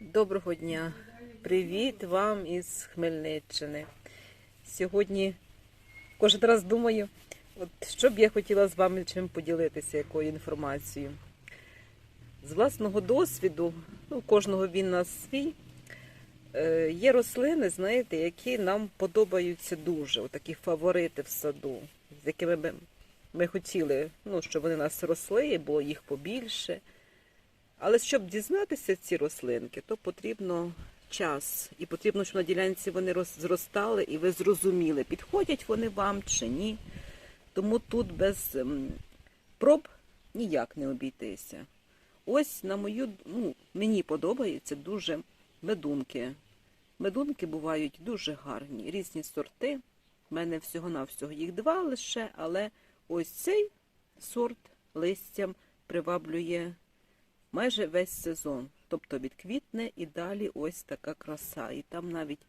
Доброго дня! Привіт вам із Хмельниччини. Сьогодні кожен раз думаю, от що б я хотіла з вами чим поділитися, якою інформацією. З власного досвіду, ну, кожного він на свій, е, є рослини, знаєте, які нам подобаються дуже, отакі фаворити в саду, з якими ми, ми хотіли, ну, щоб вони нас росли, було їх побільше. Але щоб дізнатися ці рослинки, то потрібно час. І потрібно, щоб на ділянці вони зростали, і ви зрозуміли, підходять вони вам чи ні. Тому тут без ем, проб ніяк не обійтися. Ось, на мою, ну, мені подобаються дуже медунки. Медунки бувають дуже гарні, різні сорти. У мене всього-навсього їх два лише, але ось цей сорт листям приваблює майже весь сезон. Тобто від квітне і далі ось така краса. І там навіть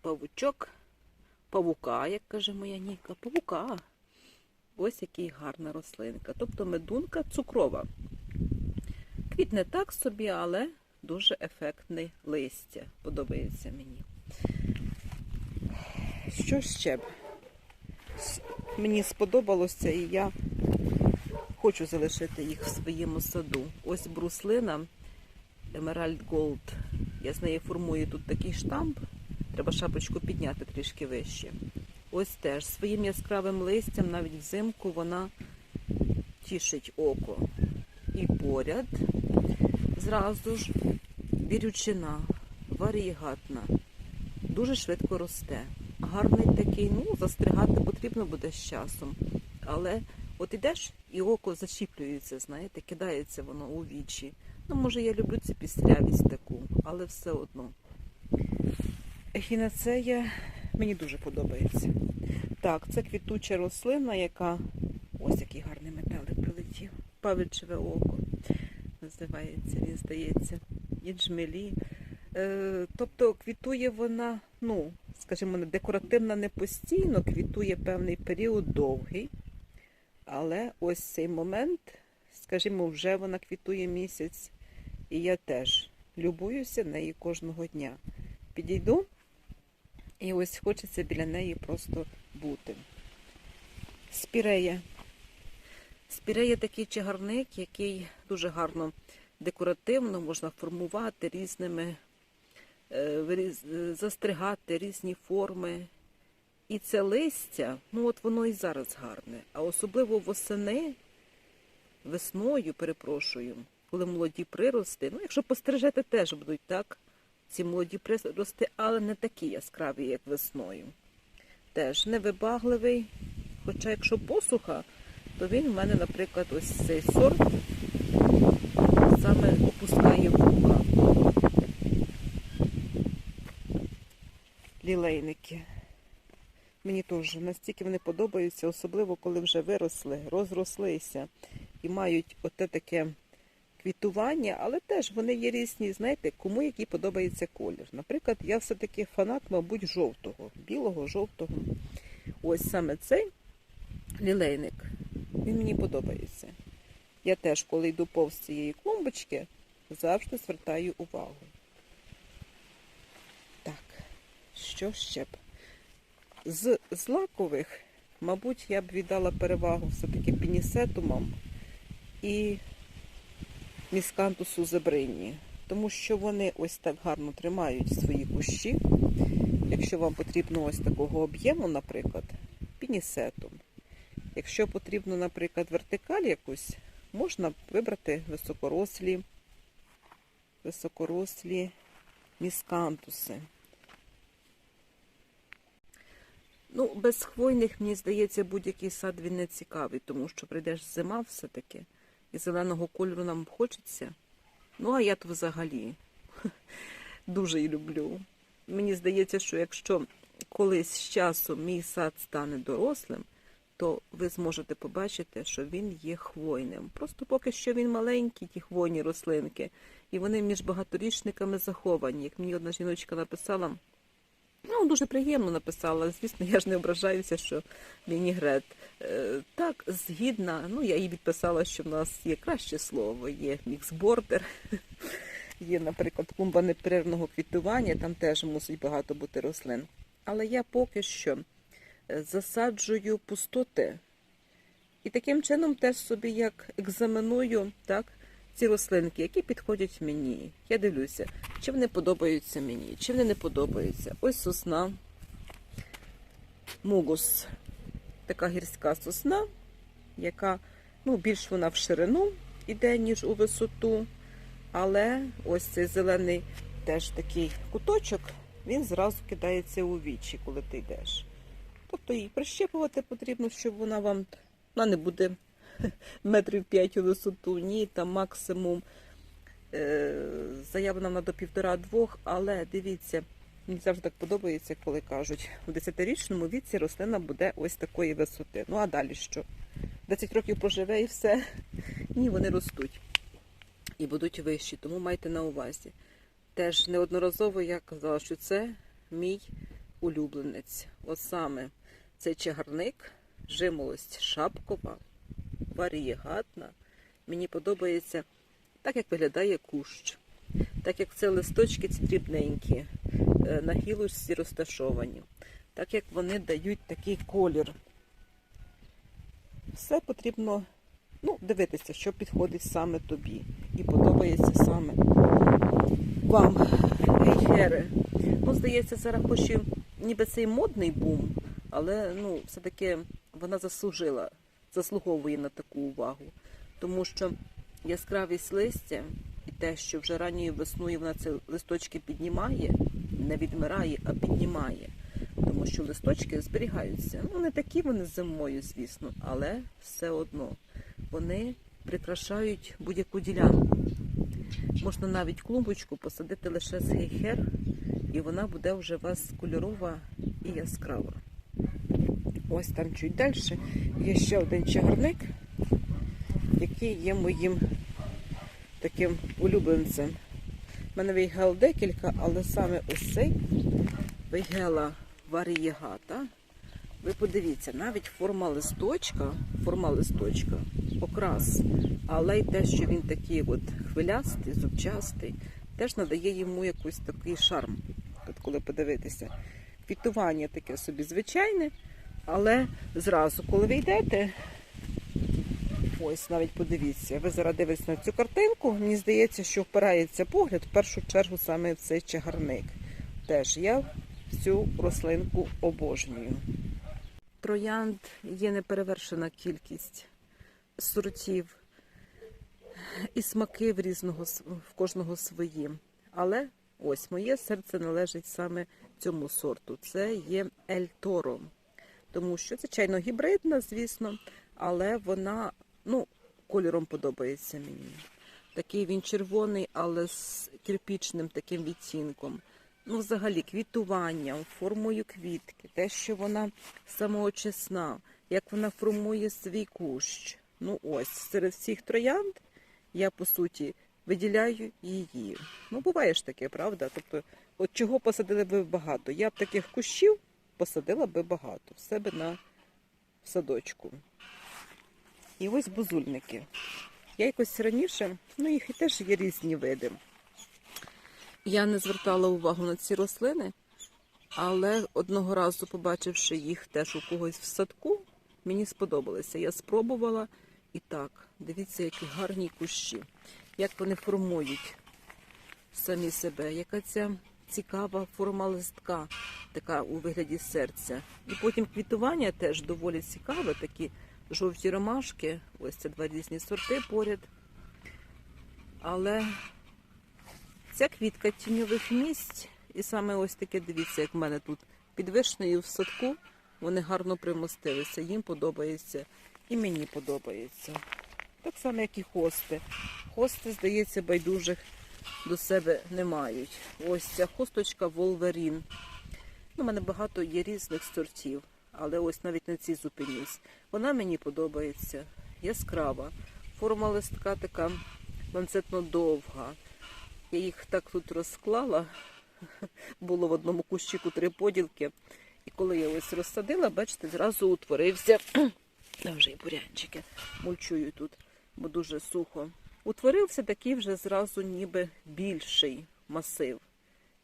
павучок, павука, як каже моя Ніка, павука. Ось який гарна рослинка. Тобто медунка цукрова. Квітне так собі, але дуже ефектне листя. Подобається мені. Що ще б? Мені сподобалося, і я хочу залишити їх в своєму саду. Ось бруслина Emerald Gold. Я з неї формую тут такий штамп. Треба шапочку підняти трішки вище. Ось теж своїм яскравим листям, навіть взимку, вона тішить око. І поряд зразу ж бірючина, варігатна, дуже швидко росте. Гарний такий, ну, застригати потрібно буде з часом. Але От ідеш і око зачіплюється, знаєте, кидається воно у вічі. Ну, може, я люблю цю пістрявість таку, але все одно. Ехінацея мені дуже подобається. Так, це квітуча рослина, яка. Ось який гарний метелик прилетів. Павичеве око. Називається, він здається. І джмелі. Е, тобто квітує вона, ну, скажімо, декоративна не постійно, квітує певний період довгий. Але ось цей момент, скажімо, вже вона квітує місяць, і я теж любуюся нею кожного дня. Підійду, і ось хочеться біля неї просто бути. Спірея. Спірея такий чагарник, який дуже гарно декоративно можна формувати різними, е, е, застригати різні форми. І це листя, ну от воно і зараз гарне. А особливо восени, весною, перепрошую, коли молоді прирости. Ну, якщо постережете, теж будуть так, ці молоді прирости, але не такі яскраві, як весною. Теж невибагливий. Хоча якщо посуха, то він в мене, наприклад, ось цей сорт саме опускає вуха. Лілейники. Мені теж настільки вони подобаються, особливо коли вже виросли, розрослися і мають оте таке квітування, але теж вони є різні, знаєте, кому який подобається колір. Наприклад, я все-таки фанат, мабуть, жовтого, білого, жовтого. Ось саме цей лілейник, він мені подобається. Я теж, коли йду повз цієї клумбочки, завжди звертаю увагу. Так, що ще б? З злакових, мабуть, я б віддала перевагу все-таки пінісетумам і міскантусу зебрині, тому що вони ось так гарно тримають свої кущі. Якщо вам потрібно ось такого об'єму, наприклад, пінісетум. Якщо потрібно, наприклад, вертикаль якусь, можна вибрати високорослі, високорослі міскантуси. Ну, без хвойних, мені здається, будь-який сад він не цікавий, тому що прийдеш зима все-таки, і зеленого кольору нам хочеться. Ну, а я то взагалі дуже й люблю. Мені здається, що якщо колись з часом мій сад стане дорослим, то ви зможете побачити, що він є хвойним. Просто поки що він маленький, ті хвойні рослинки, і вони між багаторічниками заховані. Як мені одна жіночка написала, Ну, дуже приємно написала. Звісно, я ж не ображаюся, що Вінігрет. Е, так, згідна. Ну, я їй відписала, що в нас є краще слово, є міксбордер. Є, наприклад, клумба непрервного квітування, там теж мусить багато бути рослин. Але я поки що е, засаджую пустоти. І таким чином теж собі як екзаменую так, ці рослинки, які підходять мені. Я дивлюся, чи вони подобаються мені, чи вони не подобаються. Ось сосна, мугус, така гірська сосна, яка ну, більш вона в ширину іде, ніж у висоту. Але ось цей зелений теж такий куточок, він зразу кидається у вічі, коли ти йдеш. Тобто її прищепувати потрібно, щоб вона вам вона не буде метрів 5 у висоту, ні, там максимум е, заявлена вона до півтора-двох, але дивіться, мені завжди так подобається, коли кажуть, у 10-річному віці рослина буде ось такої висоти. Ну а далі що? 10 років проживе і все. Ні, вони ростуть і будуть вищі, тому майте на увазі. Теж неодноразово я казала, що це мій улюбленець. От саме цей чагарник, жимолость шапкова, варієгатна. Мені подобається так, як виглядає кущ, так як це листочки ці дрібненькі, е, на гілочці розташовані, так як вони дають такий колір. Все потрібно ну, дивитися, що підходить саме тобі і подобається саме вам. Гейхери. Ну, здається, зараз хоч ніби цей модний бум, але ну, все-таки вона заслужила, заслуговує на таку увагу. Тому що яскравість листя і те, що вже ранньою весною вона ці листочки піднімає, не відмирає, а піднімає. Тому що листочки зберігаються. Ну, не такі вони зимою, звісно, але все одно вони прикрашають будь-яку ділянку. Можна навіть клумбочку посадити лише з гейхер, і вона буде вже у вас кольорова і яскрава. Ось там чуть далі є ще один чагарник, який є моїм таким улюбленцем. У мене вейгел декілька, але саме ось цей вейгела варієгата. Ви подивіться, навіть форма листочка, форма листочка, окрас, але й те, що він такий от хвилястий, зубчастий, теж надає йому якийсь такий шарм, от коли подивитися. Квітування таке собі звичайне, але зразу, коли ви йдете, ось навіть подивіться, ви зараз дивитесь на цю картинку, мені здається, що впирається погляд в першу чергу саме в цей чагарник. Теж я цю рослинку обожнюю. Троянд є неперевершена кількість сортів і смаки в різного в кожного свої. Але ось моє серце належить саме цьому сорту. Це є Ель Торо. Тому що, звичайно, гібридна, звісно, але вона ну, кольором подобається мені. Такий він червоний, але з кирпічним таким відтінком ну, взагалі, квітуванням, формою квітки, те, що вона самоочисна, як вона формує свій кущ. Ну ось, серед всіх троянд я, по суті, виділяю її. Ну, буває ж таке, правда? Тобто, от чого посадили би багато? Я б таких кущів посадила би багато в себе на садочку. І ось бузульники. Я якось раніше, ну їх і теж є різні види. Я не звертала увагу на ці рослини, але одного разу, побачивши їх теж у когось в садку, мені сподобалося. Я спробувала і так, дивіться, які гарні кущі, як вони формують самі себе, яка ця цікава форма листка, така у вигляді серця. І потім квітування теж доволі цікаве, такі жовті ромашки, ось це два різні сорти поряд. Але Ця квітка тіньових місць, і саме ось таке, дивіться, як в мене тут під вишнею в садку. Вони гарно примостилися. Їм подобається і мені подобається. Так само, як і хости. Хости, здається, байдужих до себе не мають. Ось ця хосточка Волверін. У мене багато є різних сортів, але ось навіть на цій зупинюсь. Вона мені подобається. Яскрава. Форма листка така ланцетно довга. Я їх так тут розклала. Було в одному кущику три поділки. І коли я ось розсадила, бачите, зразу утворився. Там вже і бурянчики мульчую тут, бо дуже сухо. утворився такий вже зразу ніби більший масив.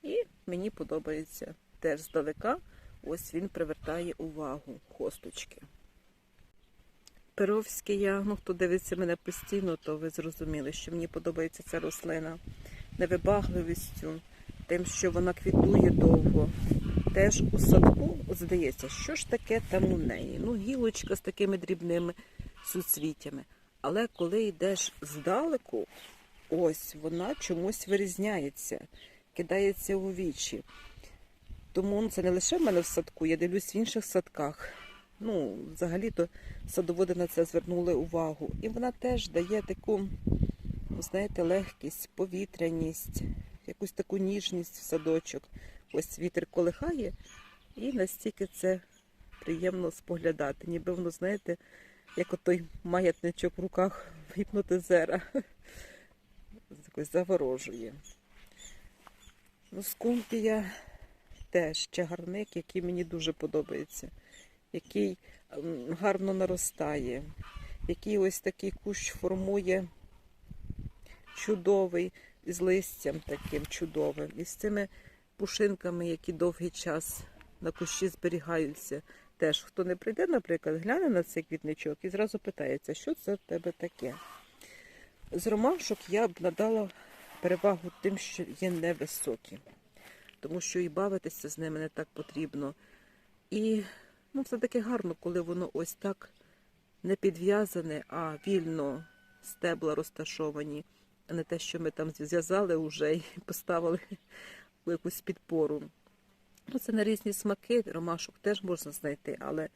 І мені подобається теж здалека. Ось він привертає увагу хосточки. Перовський я, ну хто дивиться мене постійно, то ви зрозуміли, що мені подобається ця рослина невибагливістю, тим, що вона квітує довго. Теж у садку, здається, що ж таке там у неї? Ну, гілочка з такими дрібними суцвіттями. Але коли йдеш здалеку, ось вона чомусь вирізняється, кидається у вічі. Тому це не лише в мене в садку, я дивлюсь в інших садках. Ну, взагалі-то садоводи на це звернули увагу. І вона теж дає таку, ну, знаєте, легкість, повітряність, якусь таку ніжність в садочок. Ось вітер колихає, і настільки це приємно споглядати. Ніби воно, знаєте, як отой маятничок в руках гіпнотизера. Якось заворожує. Ну, скумпія теж чагарник, який мені дуже подобається, який ем, гарно наростає, який ось такий кущ формує чудовий, з листям таким чудовим, і з цими пушинками, які довгий час на кущі зберігаються. Теж хто не прийде, наприклад, гляне на цей квітничок і зразу питається, що це в тебе таке. З ромашок я б надала перевагу тим, що є невисокі, тому що і бавитися з ними не так потрібно. І ну, все таки гарно, коли воно ось так не підв'язане, а вільно стебла розташовані, а не те, що ми там зв'язали вже і поставили у якусь підпору. Ну, це на різні смаки, ромашок теж можна знайти, але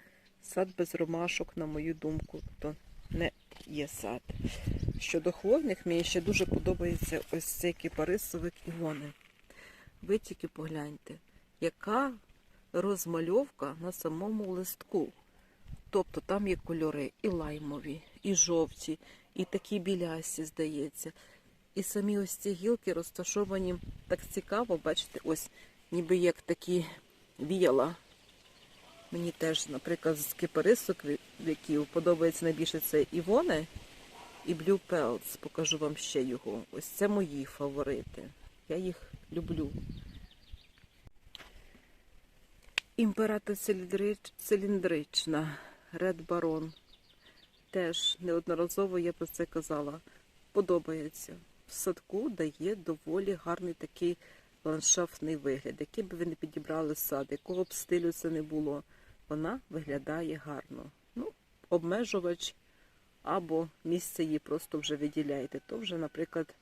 сад без ромашок, на мою думку, то не є сад. Щодо хвойних, мені ще дуже подобається ось цей кипарисовик Івони. Ви тільки погляньте, яка розмальовка на самому листку. Тобто там є кольори і лаймові, і жовті, і такі білясі, здається. І самі ось ці гілки розташовані так цікаво, бачите, ось ніби як такі віяла. Мені теж, наприклад, з кипарисок віків подобається найбільше це Івоне і Blue Pelts. Покажу вам ще його. Ось це мої фаворити. Я їх люблю. Імператор циліндрична, Red Baron. Теж неодноразово я про це казала. Подобається. В садку дає доволі гарний такий ландшафтний вигляд. Який би ви не підібрали сад, якого б стилю це не було, вона виглядає гарно. Ну, обмежувач або місце її просто вже виділяєте. То вже, наприклад,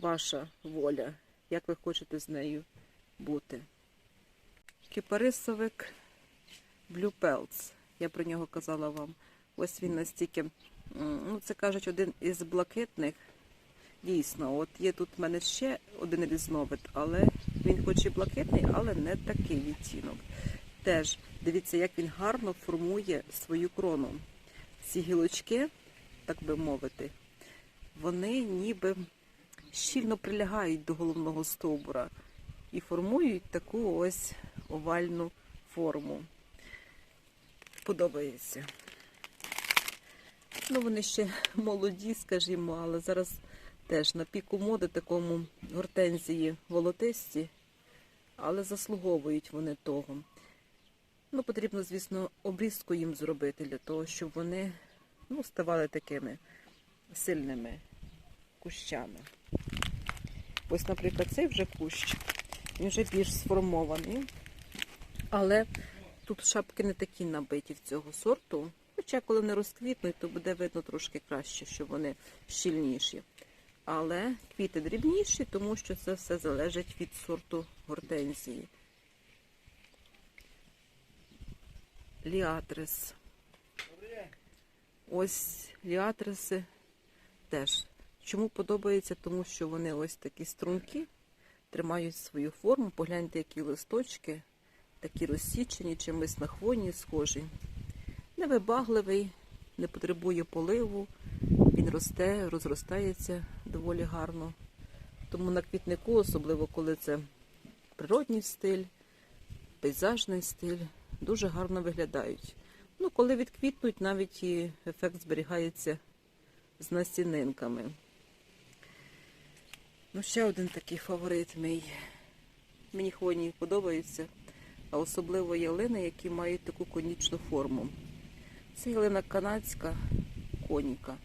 ваша воля, як ви хочете з нею бути. Кипарисовик Blue Pelts. Я про нього казала вам. Ось він настільки, ну це кажуть, один із блакитних. Дійсно, от є тут в мене ще один різновид, але він хоч і блакитний, але не такий відтінок. Теж дивіться, як він гарно формує свою крону. Ці гілочки, так би мовити, вони ніби щільно прилягають до головного стовбура і формують таку ось овальну форму. Подобається. Ну, вони ще молоді, скажімо, але зараз теж на піку моди такому гортензії волотисті, але заслуговують вони того. Ну, потрібно, звісно, обрізку їм зробити для того, щоб вони ну, ставали такими сильними кущами. Ось, наприклад, цей вже кущ, він вже більш сформований, але тут шапки не такі набиті в цього сорту. Хоча, коли вони розквітнуть, то буде видно трошки краще, що вони щільніші. Але квіти дрібніші, тому що це все залежить від сорту гортензії. Ліатрис. Ось ліатриси теж. Чому подобається? Тому що вони ось такі струнки, тримають свою форму. Погляньте, які листочки, такі розсічені, чимось на хвойні схожі. Невибагливий, не потребує поливу, він росте, розростається доволі гарно. Тому на квітнику, особливо коли це природній стиль, пейзажний стиль, дуже гарно виглядають. Ну, коли відквітнуть, навіть і ефект зберігається з насінинками. Ну, ще один такий фаворит мій. Мені хвойні подобаються, а особливо ялини, які мають таку конічну форму. Це ялина канадська коніка.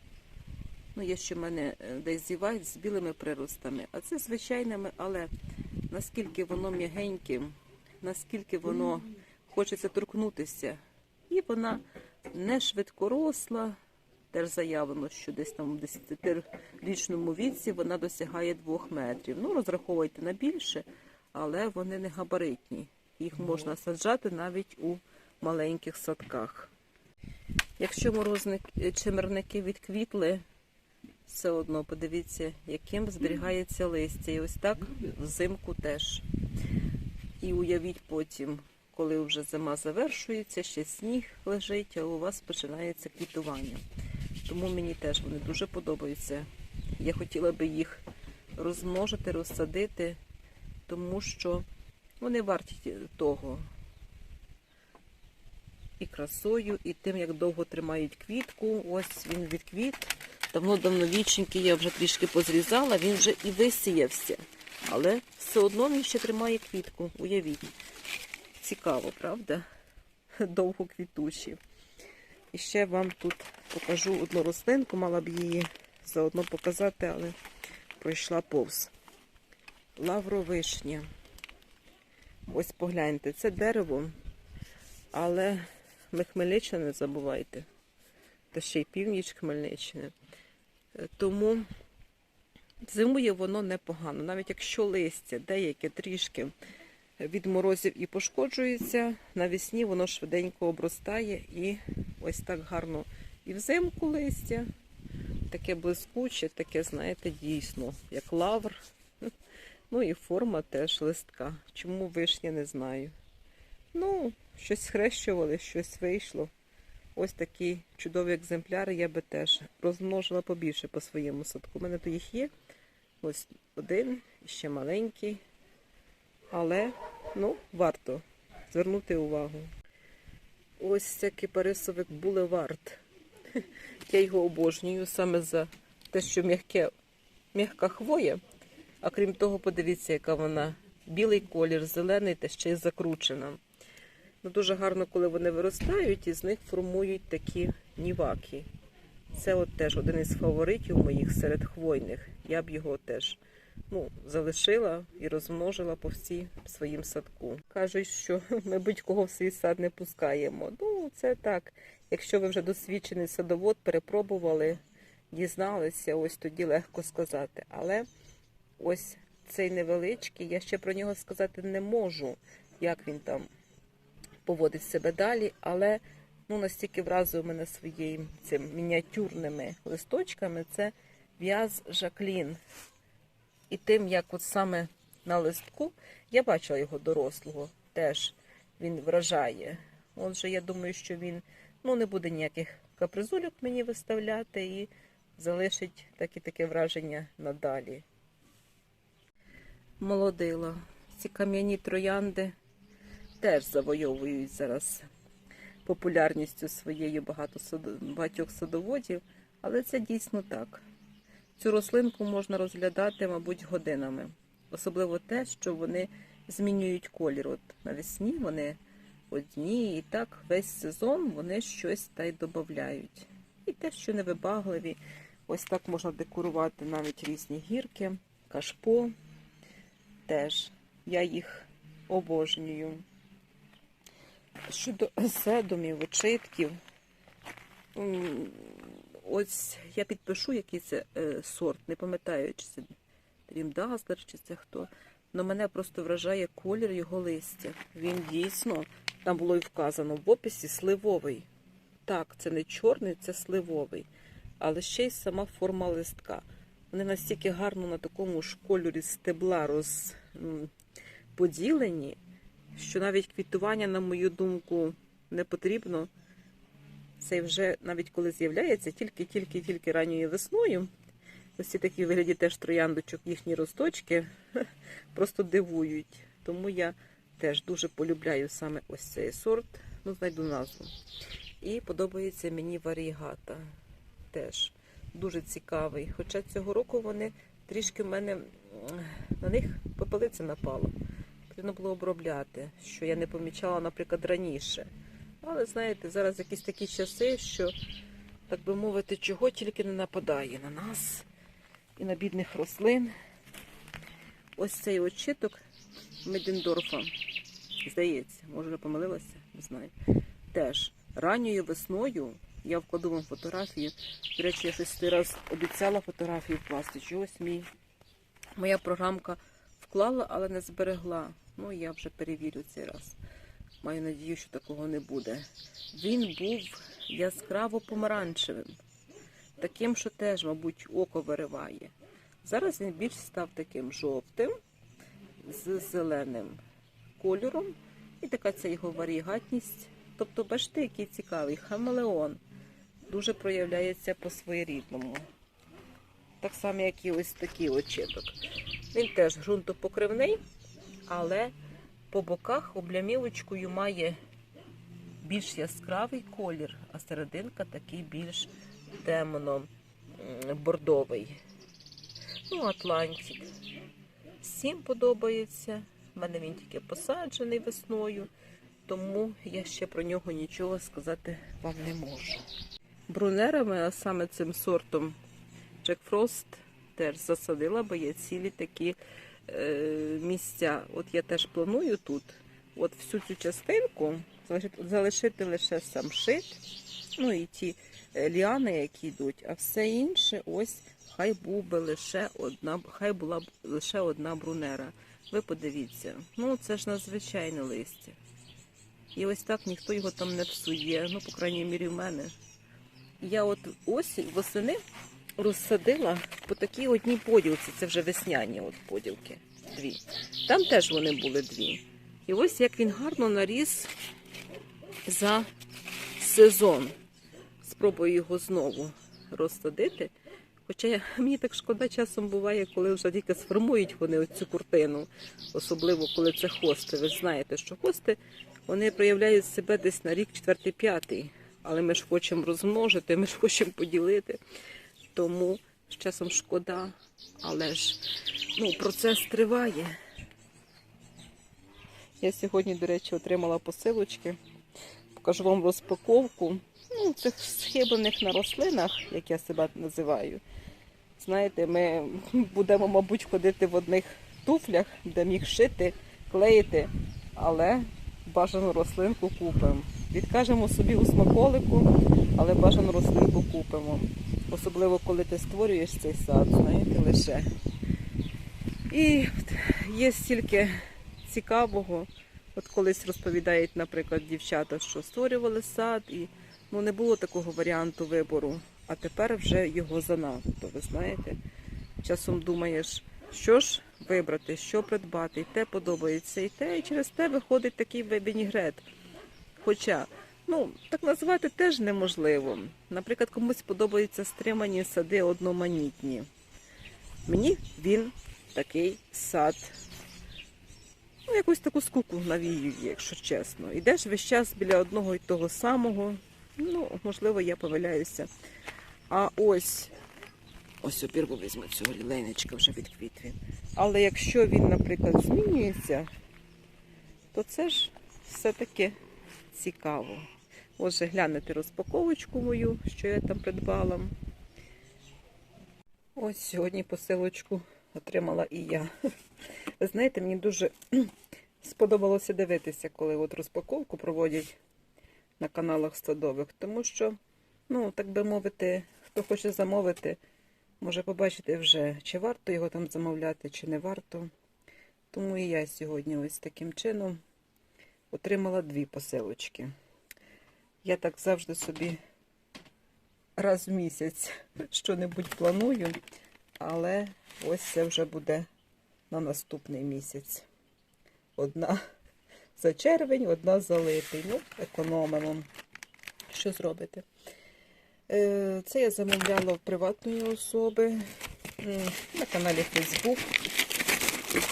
Ну, є ще в мене е, десь зівайт з білими приростами, а це звичайними, але наскільки воно м'ягеньке, наскільки воно хочеться торкнутися. І вона не швидкоросла. Теж заявлено, що десь там у 10-річному віці вона досягає 2 метрів. Ну, розраховуйте на більше, але вони не габаритні. Їх можна саджати навіть у маленьких садках. Якщо морозник е, чимерники відквітли, все одно подивіться, яким зберігається листя. І ось так взимку теж. І уявіть потім, коли вже зима завершується, ще сніг лежить, а у вас починається квітування. Тому мені теж вони дуже подобаються. Я хотіла би їх розмножити, розсадити, тому що вони варті того. І красою, і тим, як довго тримають квітку. Ось він відквіт. Давно-давно віченький, я вже трішки позрізала, він вже і висіявся. Але все одно він ще тримає квітку. Уявіть. Цікаво, правда? Довго квітучі. І ще вам тут покажу одну рослинку, мала б її заодно показати, але пройшла повз. Лавровишня. Ось погляньте, це дерево, але ми Хмельниччина не забувайте. Та ще й північ Хмельниччини. Е, Тому зимує воно непогано. Навіть якщо листя деяке трішки від морозів і пошкоджується, навесні воно швиденько обростає і ось так гарно і взимку листя. Таке блискуче, таке, знаєте, дійсно, як лавр. Ну і форма теж листка. Чому вишня, не знаю. Ну, щось схрещували, щось вийшло. Ось такі чудові екземпляри я би теж розмножила побільше по своєму садку. У мене то їх є. Ось один, ще маленький. Але, ну, варто звернути увагу. Ось це кипарисовик булевард. Я його обожнюю саме за те, що м'яке, м'яка хвоя. А крім того, подивіться, яка вона білий колір, зелений та ще й закручена. Ну, дуже гарно, коли вони виростають, і з них формують такі ніваки. Це от теж один із фаворитів моїх серед хвойних. Я б його теж ну, залишила і розмножила по всій своїм садку. Кажуть, що ми будь-кого в свій сад не пускаємо. Ну, це так. Якщо ви вже досвідчений садовод, перепробували, дізналися, ось тоді легко сказати. Але ось цей невеличкий, я ще про нього сказати не можу, як він там поводить себе далі, але ну, настільки вразив мене своїм цим мініатюрними листочками, це в'яз Жаклін. І тим, як от саме на листку, я бачила його дорослого, теж він вражає. Отже, я думаю, що він ну, не буде ніяких капризульок мені виставляти і залишить таке таке враження надалі. Молодила. Ці кам'яні троянди теж завойовують зараз популярністю своєю багато багатьох садоводів, але це дійсно так. Цю рослинку можна розглядати, мабуть, годинами. Особливо те, що вони змінюють колір. От навесні вони одні, і так весь сезон вони щось та й додають. І те, що невибагливі, ось так можна декорувати навіть різні гірки, кашпо. Теж я їх обожнюю. Щодо седумів, очитків, ось я підпишу, який це е, сорт, не пам'ятаю, чи це Дрімдаслер, чи це хто. Но мене просто вражає колір його листя. Він дійсно, там було і вказано в описі, сливовий. Так, це не чорний, це сливовий. Але ще й сама форма листка. Вони настільки гарно на такому ж кольорі стебла роз, м, поділені, що навіть квітування, на мою думку, не потрібно. Це вже навіть коли з'являється тільки-тільки-тільки ранньою весною. Ось такі вигляді теж трояндочок, їхні росточки просто дивують. Тому я теж дуже полюбляю саме ось цей сорт, ну, знайду назву. І подобається мені варігата. Теж дуже цікавий. Хоча цього року вони трішки в мене на них попелиця напала. Потрібно було обробляти, що я не помічала, наприклад, раніше. Але знаєте, зараз якісь такі часи, що, так би мовити, чого тільки не нападає на нас і на бідних рослин. Ось цей очиток Медіндорфа. Здається, може помилилася, не знаю. Теж ранньою весною я вкладу вам фотографію. До речі, я той раз обіцяла фотографію вкласти. Чогось мій моя програмка вклала, але не зберегла. Ну, я вже перевірю цей раз. Маю надію, що такого не буде. Він був яскраво помаранчевим, таким, що теж, мабуть, око вириває. Зараз він більш став таким жовтим, з зеленим кольором. І така ця його варігатність. Тобто, бачите, який цікавий хамелеон. Дуже проявляється по своєрідному. Так само, як і ось такий очиток. Він теж ґрунтопокривний, але по боках облямівочкою має більш яскравий колір, а серединка такий більш темно м, бордовий. Ну, Атлантик. Всім подобається. У мене він тільки посаджений весною, тому я ще про нього нічого сказати вам не можу. Брунерами, а саме цим сортом Джек Фрост, теж засадила, бо є цілі такі місця. От я теж планую тут, от всю цю частинку залишити, лише самшит, ну і ті е, ліани, які йдуть, а все інше, ось хай був би лише одна, хай була б лише одна брунера. Ви подивіться, ну це ж надзвичайне листя. І ось так ніхто його там не псує, ну, по крайній мірі, в мене. Я от осінь восени розсадила по такій одній поділці. Це вже весняні от поділки. Дві. Там теж вони були дві. І ось як він гарно наріс за сезон. Спробую його знову розсадити. Хоча мені так шкода часом буває, коли вже тільки сформують вони цю куртину, особливо коли це хости. Ви знаєте, що хости вони проявляють себе десь на рік четвертий-п'ятий. Але ми ж хочемо розмножити, ми ж хочемо поділити. Тому з часом шкода, але ж ну, процес триває. Я сьогодні, до речі, отримала посилочки. Покажу вам розпаковку. Ну, цих схиблених на рослинах, як я себе називаю. Знаєте, ми будемо, мабуть, ходити в одних туфлях, будемо їх шити, клеїти, але бажану рослинку купимо. Відкажемо собі у смаколику, але бажану рослинку купимо. Особливо, коли ти створюєш цей сад, знаєте, лише. І є стільки цікавого. От колись розповідають, наприклад, дівчата, що створювали сад, і ну, не було такого варіанту вибору. А тепер вже його занадто, ви знаєте. Часом думаєш, що ж вибрати, що придбати, і те подобається, і те, і через те виходить такий вінігрет. Хоча, ну, так назвати теж неможливо. Наприклад, комусь подобаються стримані сади одноманітні. Мені він такий сад. Ну, якусь таку скуку навіює, якщо чесно. Ідеш весь час біля одного і того самого. Ну, можливо, я помиляюся. А ось, ось опірву візьму цього лілейничка вже від квітві. Але якщо він, наприклад, змінюється, то це ж все-таки цікаво. Отже, глянете розпаковочку мою, що я там придбала. Ось сьогодні посилочку отримала і я. Ви знаєте, мені дуже сподобалося дивитися, коли от розпаковку проводять на каналах садових, тому що, ну, так би мовити, хто хоче замовити, може побачити вже, чи варто його там замовляти, чи не варто. Тому і я сьогодні ось таким чином отримала дві посилочки. Я так завжди собі раз в місяць що-небудь планую, але ось це вже буде на наступний місяць. Одна за червень, одна за липень. Ну, економимо. Що зробити? Е, Це я замовляла в приватної особи на каналі Facebook.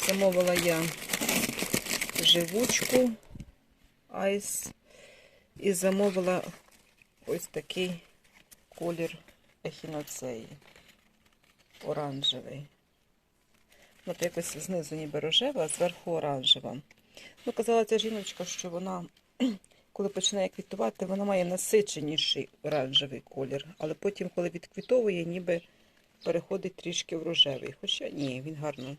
Замовила я живучку айс і замовила ось такий колір ехіноцеї. Оранжевий. От якось знизу ніби рожева, а зверху оранжева. Ну, казала ця жіночка, що вона, коли починає квітувати, вона має насиченіший оранжевий колір, але потім, коли відквітовує, ніби переходить трішки в рожевий. Хоча ні, він гарно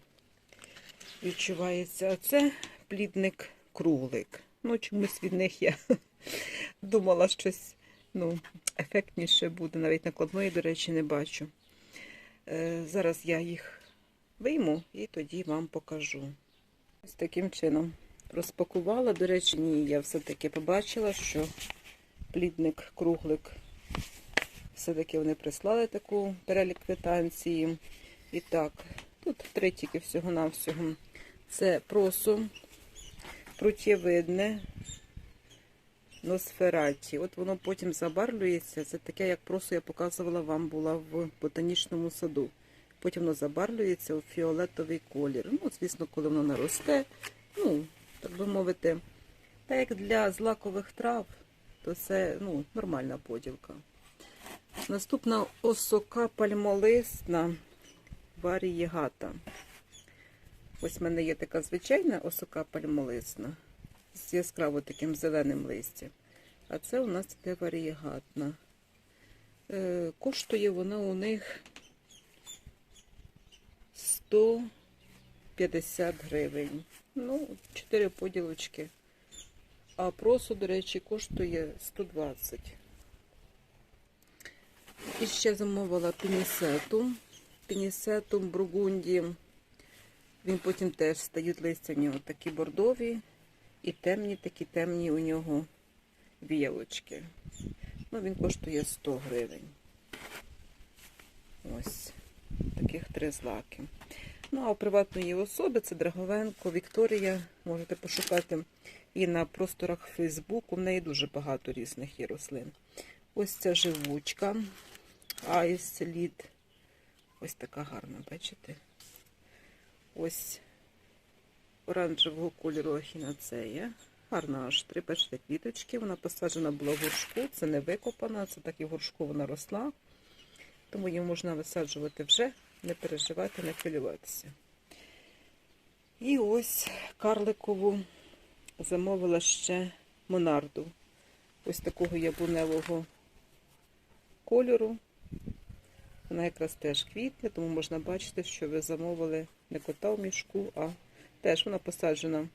відчувається. А це плідник круглик. Ну, чомусь від них я думала щось ну, ефектніше буде. Навіть накладної, до речі, не бачу. Е, зараз я їх вийму і тоді вам покажу. Ось таким чином розпакувала. До речі, ні, я все-таки побачила, що плідник круглик. Все-таки вони прислали таку перелік квитанції. І так, тут три тільки всього-навсього. Це просо, прутєвидне, носфераті. От воно потім забарвлюється. Це таке, як просо я показувала вам була в ботанічному саду. Потім воно забарвлюється у фіолетовий колір. Ну, звісно, коли воно наросте, ну, так би мовити, так як для злакових трав, то це ну, нормальна поділка. Наступна осока пальмолисна варієгата. Ось в мене є така звичайна осока пальмолисна з яскраво таким зеленим листям. А це у нас іде варієгатна. Е, коштує вона у них 150 гривень. Ну, 4 поділочки. А просо, до речі, коштує 120. І ще замовила пінісету. Пінісетум Бургунді. Він потім теж стають листя у нього такі бордові і темні, такі темні у нього віялочки. Ну, він коштує 100 гривень. Ось таких три злаки. Ну, а у приватної особи це Драговенко Вікторія. Можете пошукати і на просторах Фейсбуку. В неї дуже багато різних є рослин. Ось ця живучка. Айс лід. Ось така гарна, бачите? Ось оранжевого кольору ахінацея. Гарна аж три, бачите, квіточки. Вона посаджена була в горшку, це не викопана, це так і в горшку вона росла. Тому її можна висаджувати вже, не переживати, не хвилюватися. І ось карликову замовила ще монарду. Ось такого яблуневого кольору. Вона якраз теж квітне, тому можна бачити, що ви замовили не кота в мішку, а теж вона посаджена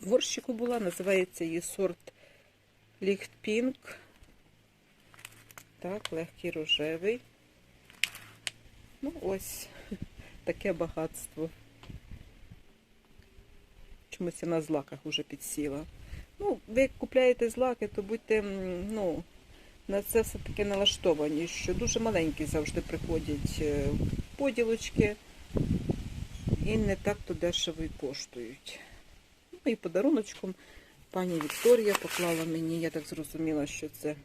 в горщику була. Називається її сорт Pink. Так, легкий рожевий. Ну, ось таке багатство. Чомусь я на злаках вже підсіла. Ну, ви купляєте злаки, то будьте, ну, на це все-таки налаштовані, що дуже маленькі завжди приходять е, поділочки і не так то дешево і коштують. Ну і подаруночком пані Вікторія поклала мені, я так зрозуміла, що це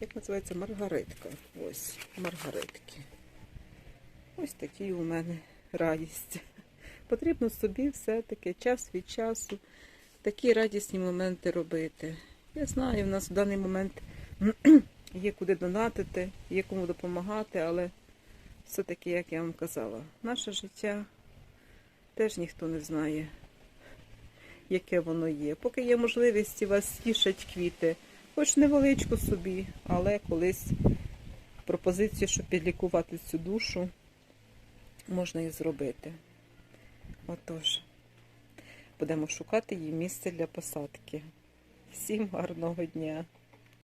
як називається маргаритка. Ось, маргаритки. Ось такі у мене радість. Потрібно собі все-таки час від часу такі радісні моменти робити. Я знаю, в нас в даний момент є куди донатити, є кому допомагати, але все-таки, як я вам казала, наше життя теж ніхто не знає, яке воно є. Поки є можливість, вас тішать квіти, хоч невеличку собі, але колись пропозицію, щоб підлікувати цю душу, можна і зробити. Отож, будемо шукати їй місце для посадки. Всім гарного дня!